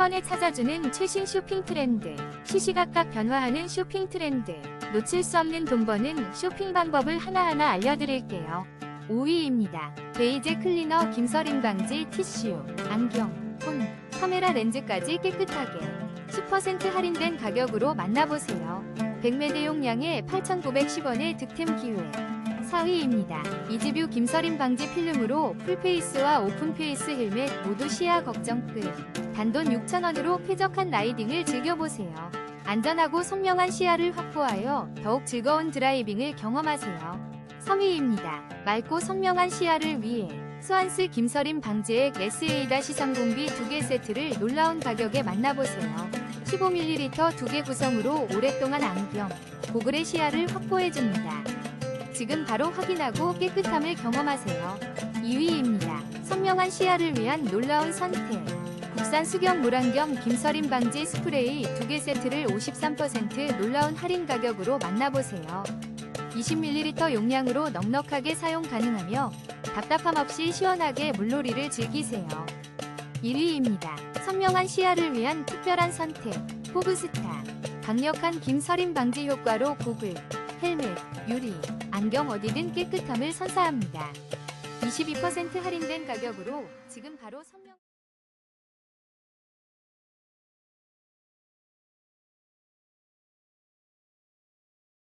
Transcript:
번에 찾아주는 최신 쇼핑 트렌드. 시시각각 변화하는 쇼핑 트렌드. 놓칠 수 없는 돈 버는 쇼핑 방법을 하나하나 알려드릴게요. 5위입니다. 베이제 클리너 김서림 방지 티슈, 안경, 폰, 카메라 렌즈까지 깨끗하게 10% 할인된 가격으로 만나보세요. 100매 대 용량에 8,910원의 득템 기회. 4위입니다. 이지뷰 김서림 방지 필름으로 풀페이스와 오픈페이스 헬멧 모두 시야 걱정 끝. 단돈 6,000원으로 쾌적한 라이딩을 즐겨보세요. 안전하고 선명한 시야를 확보하여 더욱 즐거운 드라이빙을 경험하세요. 3위입니다. 맑고 선명한 시야를 위해 스완스 김서림 방지액 SA 시상 공비 2개 세트를 놀라운 가격에 만나보세요. 15ml 2개 구성으로 오랫동안 안경, 고글의 시야를 확보해줍니다. 지금 바로 확인하고 깨끗함을 경험하세요. 2위입니다. 선명한 시야를 위한 놀라운 선택. 국산 수경 물안경 김서림 방지 스프레이 2개 세트를 53% 놀라운 할인 가격으로 만나보세요. 20ml 용량으로 넉넉하게 사용 가능하며 답답함 없이 시원하게 물놀이를 즐기세요. 1위입니다. 선명한 시야를 위한 특별한 선택. 포브스타. 강력한 김서림 방지 효과로 고글, 헬멧, 유리, 안경 어디든 깨끗함을 선사합니다. 22% 할인된 가격으로 지금 바로 선명